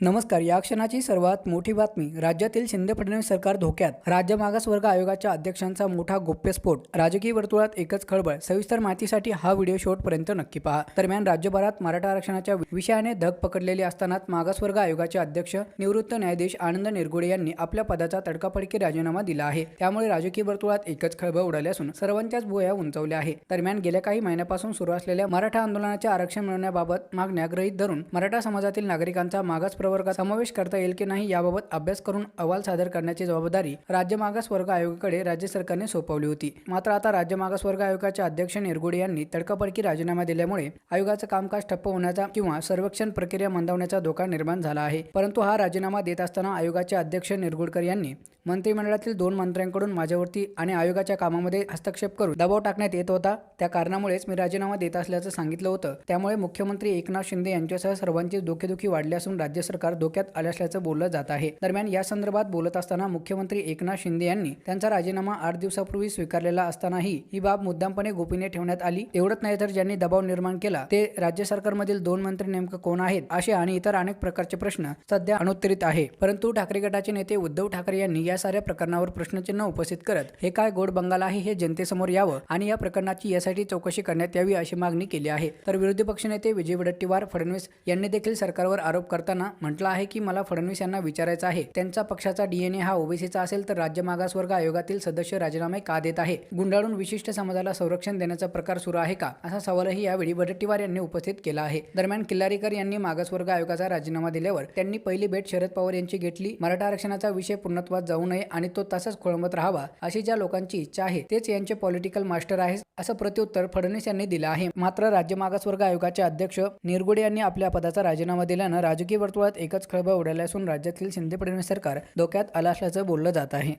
नमस्कार या क्षणाची सर्वात मोठी बातमी. राज्यातील शिंदे फडणवीस सरकार धोक्यात. राज्य मागासवर्ग आयोगाच्या अध्यक्षांचा मोठा गोप्यस्फोट. राजकीय वर्तुळात एकच खळबळ. सविस्तर माहितीसाठी हा व्हिडिओ शेवटपर्यंत नक्की पहा. दरम्यान राज्यभरात मराठा आरक्षणाच्या विषयाने धग पकडलेली असतानाच मागासवर्ग आयोगाचे अध्यक्ष निवृत्त न्यायाधीश आनंद निरगुडे यांनी आपल्या पदाचा तडकाफडकी राजीनामा दिला आहे. त्यामुळे राजकीय वर्तुळात एकच खळबळ उडाली असून सर्वांच्याच भुया उंचावल्या आहे दरम्यान गेल्या काही महिन्यापासून सुरू असलेल्या मराठा आंदोलनाचे आरक्षण मिळवण्याबाबत मागण्या गृहीत धरून मराठा समाजातील नागरिकांचा मागास प्रवर्गात समावेश करता येईल की नाही याबाबत अभ्यास करून अहवाल सादर करण्याची जबाबदारी राज्य मागास वर्ग आयोगाकडे राज्य सरकारने सोपवली होती. मात्र आता राज्य मागास वर्ग आयोगाचे अध्यक्ष निरगुडे यांनी तडकाफडकी राजीनामा दिल्यामुळे आयोगाचं कामकाज ठप्प होण्याचा किंवा सर्वेक्षण प्रक्रिया मंदावण्याचा धोका निर्माण झाला आहे. परंतु हा राजीनामा देत असताना आयोगाचे अध्यक्ष निरगुडकर यांनी मंत्रिमंडळातील दोन मंत्र्यांकडून माझ्यावरती आणि आयोगाच्या कामामध्ये हस्तक्षेप करून दबाव टाकण्यात येत होता. त्या कारणामुळेच मी राजीनामा देत असल्याचं सांगितलं होतं. त्यामुळे मुख्यमंत्री एकनाथ शिंदे यांच्यासह सर्वांची डोकेदुखी वाढली असून राज्य सरकार धोक्यात आले असल्याचं बोललं जात आहे. दरम्यान या संदर्भात बोलत असताना मुख्यमंत्री एकनाथ शिंदे यांनी त्यांचा राजीनामा आठ दिवसापूर्वी स्वीकारलेला असतानाही ही बाब मुद्दामपणे गोपनीय ठेवण्यात आली. एवढंच नाही तर ज्यांनी दबाव निर्माण केला ते राज्य सरकारमधील दोन मंत्री नेमकं कोण आहेत असे आणि इतर अनेक प्रकारचे प्रश्न सध्या अनुत्तरित आहे. परंतु ठाकरे गटाचे नेते उद्धव ठाकरे यांनी या साऱ्या प्रकरणावर प्रश्नचिन्ह उपस्थित करत हे काय गोड बंगाल आहे हे जनतेसमोर यावं आणि या प्रकरणाची यासाठी चौकशी करण्यात यावी अशी मागणी केली आहे तर विरोधी पक्षनेते विजय वडट्टीवार फडणवीस यांनी देखील सरकारवर आरोप करताना म्हटलं आहे की मला फडणवीस यांना विचारायचं आहे. त्यांचा पक्षाचा डीएनए हा ओबीसीचा असेल तर राज्य मागासवर्ग आयोगातील सदस्य राजीनामे का देत आहे? गुंडाळून विशिष्ट समाजाला संरक्षण देण्याचा प्रकार सुरू आहे का? असा सवालही यावेळी वडेट्टीवार यांनी उपस्थित केला आहे. दरम्यान किल्लारीकर यांनी मागासवर्ग आयोगाचा राजीनामा दिल्यावर त्यांनी पहिली भेट शरद पवार यांची घेतली. मराठा आरक्षणाचा विषय पूर्णत्वात जाऊ नये आणि तो तसाच खोळंबत राहावा अशी ज्या लोकांची इच्छा आहे तेच यांचे पॉलिटिकल मास्टर आहे असं प्रत्युत्तर फडणवीस यांनी दिलं आहे. मात्र राज्य मागासवर्ग आयोगाचे अध्यक्ष निरगुडे यांनी आपल्या पदाचा राजीनामा दिल्यानं राजकीय वर्तुळात एकच खळबळ उडाली असून राज्यातील शिंदे फडणवीस सरकार धोक्यात आलं असल्याचं बोललं जात आहे.